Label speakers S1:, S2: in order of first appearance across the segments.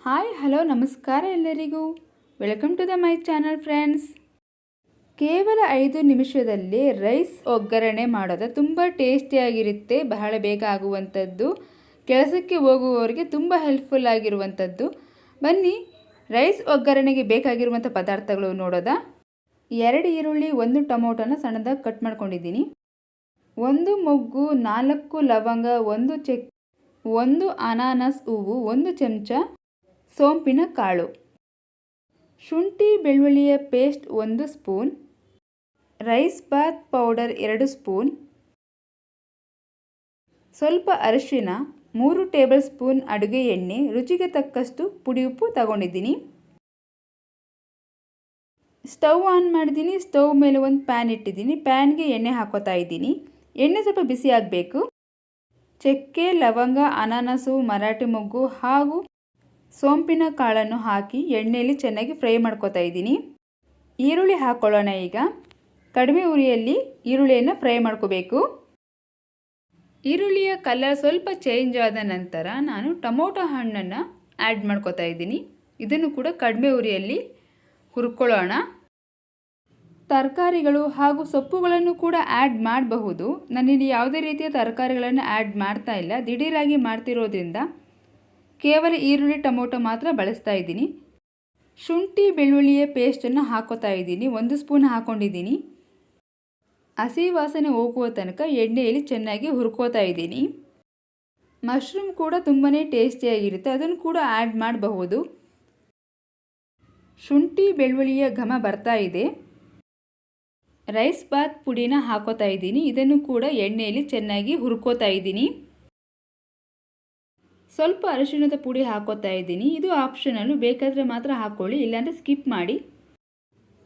S1: Hi hello ನಮಸ್ಕಾರ ಎಲ್ಲರಿಗೂ. Welcome to the my channel friends ಕೇವಲ ಐದು ನಿಮಿಷದಲ್ಲಿ ರೈಸ್ ಒಗ್ಗರಣೆ ಮಾಡೋದು ತುಂಬ ಟೇಸ್ಟಿಯಾಗಿರುತ್ತೆ, ಬಹಳ ಬೇಗ ಆಗುವಂಥದ್ದು, ಕೆಲಸಕ್ಕೆ ಹೋಗುವವರಿಗೆ ತುಂಬ ಹೆಲ್ಪ್ಫುಲ್ ಆಗಿರುವಂಥದ್ದು. ಬನ್ನಿ, ರೈಸ್ ಒಗ್ಗರಣೆಗೆ ಬೇಕಾಗಿರುವಂಥ ಪದಾರ್ಥಗಳು ನೋಡೋದಾ? ಎರಡು ಈರುಳ್ಳಿ, ಒಂದು ಟೊಮೊಟೊನ ಸಣ್ಣದಾಗಿ ಕಟ್ ಮಾಡ್ಕೊಂಡಿದ್ದೀನಿ. ಒಂದು ಮೊಗ್ಗು, ನಾಲ್ಕು ಲವಂಗ, ಒಂದು ಚೆಕ್ ಒಂದು ಅನಾನಸ್ ಹೂವು, ಒಂದು ಚಮಚ ಸೋಂಪಿನ ಕಾಳು. ಶುಂಠಿ ಬೆಳ್ಳುಳ್ಳಿಯ ಪೇಸ್ಟ್ ಒಂದು ಸ್ಪೂನ್. ರೈಸ್ ಬಾತ್ ಪೌಡರ್ ಎರಡು ಸ್ಪೂನ್. ಸ್ವಲ್ಪ ಅರಿಶಿನ ಮೂರು ಟೇಬಲ್ ಸ್ಪೂನ್ ಅಡುಗೆ ಎಣ್ಣೆ, ರುಚಿಗೆ ತಕ್ಕಷ್ಟು ಪುಡಿ ಉಪ್ಪು ತಗೊಂಡಿದ್ದೀನಿ. ಸ್ಟವ್ ಆನ್ ಮಾಡಿದ್ದೀನಿ, ಸ್ಟವ್ ಮೇಲೆ ಒಂದು ಪ್ಯಾನ್ ಇಟ್ಟಿದ್ದೀನಿ, ಪ್ಯಾನ್ಗೆ ಎಣ್ಣೆ ಹಾಕೋತಾ ಇದ್ದೀನಿ. ಎಣ್ಣೆ ಸ್ವಲ್ಪ ಬಿಸಿ ಆಗಬೇಕು. ಚಕ್ಕೆ, ಲವಂಗ, ಅನಾನಸು, ಮರಾಠಿ ಮೊಗ್ಗು ಹಾಗೂ ಸೋಂಪಿನ ಕಾಳನ್ನು ಹಾಕಿ ಎಣ್ಣೆಯಲ್ಲಿ ಚೆನ್ನಾಗಿ ಫ್ರೈ ಮಾಡ್ಕೋತಾ ಇದ್ದೀನಿ. ಈರುಳ್ಳಿ ಹಾಕ್ಕೊಳ್ಳೋಣ ಈಗ. ಕಡಿಮೆ ಉರಿಯಲ್ಲಿ ಈರುಳ್ಳಿಯನ್ನು ಫ್ರೈ ಮಾಡ್ಕೋಬೇಕು. ಈರುಳ್ಳಿಯ ಕಲರ್ ಸ್ವಲ್ಪ ಚೇಂಜ್ ಆದ ನಂತರ ನಾನು ಟೊಮೊಟೊ ಹಣ್ಣನ್ನು ಆ್ಯಡ್ ಮಾಡ್ಕೋತಾ ಇದ್ದೀನಿ. ಇದನ್ನು ಕೂಡ ಕಡಿಮೆ ಉರಿಯಲ್ಲಿ ಹುರ್ಕೊಳ್ಳೋಣ. ತರಕಾರಿಗಳು ಹಾಗೂ ಸೊಪ್ಪುಗಳನ್ನು ಕೂಡ ಆ್ಯಡ್ ಮಾಡಬಹುದು. ನಾನಿಲ್ಲಿ ಯಾವುದೇ ರೀತಿಯ ತರಕಾರಿಗಳನ್ನು ಆ್ಯಡ್ ಮಾಡ್ತಾ ಇಲ್ಲ. ದಿಢೀರಾಗಿ ಮಾಡ್ತಿರೋದ್ರಿಂದ ಕೇವಲ ಈರುಳ್ಳಿ ಟೊಮೊಟೊ ಮಾತ್ರ ಬಳಸ್ತಾ ಇದ್ದೀನಿ. ಶುಂಠಿ ಬೆಳ್ಳುಳ್ಳಿಯ ಪೇಸ್ಟನ್ನು ಹಾಕೋತಾ ಇದ್ದೀನಿ. ಒಂದು ಸ್ಪೂನ್ ಹಾಕ್ಕೊಂಡಿದ್ದೀನಿ ಹಸಿ ವಾಸನೆ ಹೋಗುವ ತನಕ ಎಣ್ಣೆಯಲ್ಲಿ ಚೆನ್ನಾಗಿ ಹುರ್ಕೋತಾ ಇದ್ದೀನಿ. ಮಶ್ರೂಮ್ ಕೂಡ ತುಂಬಾ ಟೇಸ್ಟಿಯಾಗಿರುತ್ತೆ. ಅದನ್ನು ಕೂಡ ಆ್ಯಡ್ ಮಾಡಬಹುದು. ಶುಂಠಿ ಬೆಳ್ಳುಳ್ಳಿಯ ಘಮ ಬರ್ತಾ ಇದೆ. ರೈಸ್ ಬಾತ್ ಪುಡಿನ ಹಾಕೋತಾ ಇದ್ದೀನಿ. ಇದನ್ನು ಕೂಡ ಎಣ್ಣೆಯಲ್ಲಿ ಚೆನ್ನಾಗಿ ಹುರ್ಕೋತಾ ಇದ್ದೀನಿ. ಸ್ವಲ್ಪ ಅರಿಶಿಣದ ಪುಡಿ ಹಾಕೋತಾ ಇದ್ದೀನಿ. ಇದು ಆಪ್ಷನಲ್ಲು. ಬೇಕಾದರೆ ಮಾತ್ರ ಹಾಕ್ಕೊಳ್ಳಿ ಇಲ್ಲಾಂದರೆ ಸ್ಕಿಪ್ ಮಾಡಿ.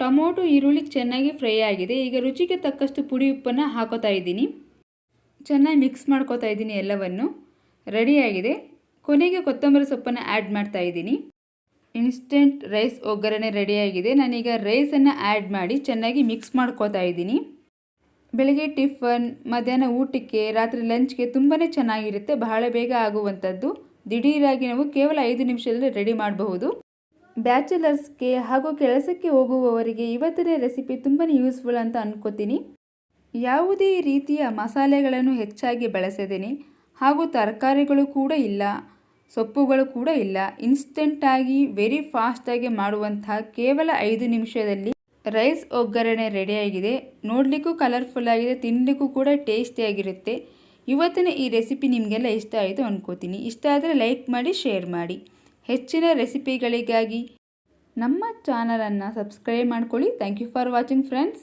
S1: ಟೊಮೊಟೊ, ಈರುಳ್ಳಿ ಚೆನ್ನಾಗಿ ಫ್ರೈ ಆಗಿದೆ. ಈಗ ರುಚಿಗೆ ತಕ್ಕಷ್ಟು ಪುಡಿ ಉಪ್ಪನ್ನು ಹಾಕೋತಾ ಇದ್ದೀನಿ. ಚೆನ್ನಾಗಿ ಮಿಕ್ಸ್ ಮಾಡ್ಕೋತಾ ಇದ್ದೀನಿ ಎಲ್ಲವನ್ನು. ರೆಡಿಯಾಗಿದೆ ಕೊನೆಗೆ ಕೊತ್ತಂಬರಿ ಸೊಪ್ಪನ್ನು ಆ್ಯಡ್ ಮಾಡ್ತಾ ಇದ್ದೀನಿ. ಇನ್ಸ್ಟೆಂಟ್ ರೈಸ್ ಒಗ್ಗರಣೆ ರೆಡಿಯಾಗಿದೆ ನಾನೀಗ ರೈಸನ್ನು ಆ್ಯಡ್ ಮಾಡಿ ಚೆನ್ನಾಗಿ ಮಿಕ್ಸ್ ಮಾಡ್ಕೋತಾ ಇದ್ದೀನಿ. ಬೆಳಗ್ಗೆ ಟಿಫನ್, ಮಧ್ಯಾಹ್ನ ಊಟಕ್ಕೆ, ರಾತ್ರಿ ಲಂಚ್ಗೆ ತುಂಬಾ ಚೆನ್ನಾಗಿರುತ್ತೆ. ಬಹಳ ಬೇಗ ಆಗುವಂಥದ್ದು. ದಿಢೀರಾಗಿ ನಾವು ಕೇವಲ ಐದು ನಿಮಿಷದಲ್ಲಿ ರೆಡಿ ಮಾಡಬಹುದು. ಬ್ಯಾಚುಲರ್ಸ್ಗೆ ಹಾಗೂ ಕೆಲಸಕ್ಕೆ ಹೋಗುವವರಿಗೆ ಇವತ್ತಿನ ರೆಸಿಪಿ ತುಂಬಾ ಯೂಸ್ಫುಲ್ ಅಂತ ಅನ್ಕೋತೀನಿ. ಯಾವುದೇ ರೀತಿಯ ಮಸಾಲೆಗಳನ್ನು ಹೆಚ್ಚಾಗಿ ಬಳಸದೇನೆ. ಹಾಗೂ ತರಕಾರಿಗಳು ಕೂಡ ಇಲ್ಲ, ಸೊಪ್ಪುಗಳು ಕೂಡ ಇಲ್ಲ. ಇನ್ಸ್ಟೆಂಟಾಗಿ ವೆರಿ ಫಾಸ್ಟಾಗಿ ಮಾಡುವಂತಹ ಕೇವಲ ಐದು ನಿಮಿಷದಲ್ಲಿ ರೈಸ್ ಒಗ್ಗರಣೆ ರೆಡಿಯಾಗಿದೆ ನೋಡಲಿಕ್ಕೂ ಕಲರ್ಫುಲ್ ಆಗಿದೆ ತಿನ್ನಲಿಕ್ಕೂ ಕೂಡ ಟೇಸ್ಟಿಯಾಗಿರುತ್ತೆ ಇವತ್ತಿನ ಈ ರೆಸಿಪಿ ನಿಮಗೆಲ್ಲ ಇಷ್ಟ ಆಯಿತು ಅಂದ್ಕೋತೀನಿ ಇಷ್ಟ ಆದರೆ ಲೈಕ್ ಮಾಡಿ, ಶೇರ್ ಮಾಡಿ. ಹೆಚ್ಚಿನ ರೆಸಿಪಿಗಳಿಗಾಗಿ ನಮ್ಮ ಚಾನಲನ್ನು ಸಬ್ಸ್ಕ್ರೈಬ್ ಮಾಡ್ಕೊಳ್ಳಿ. Thank you for watching friends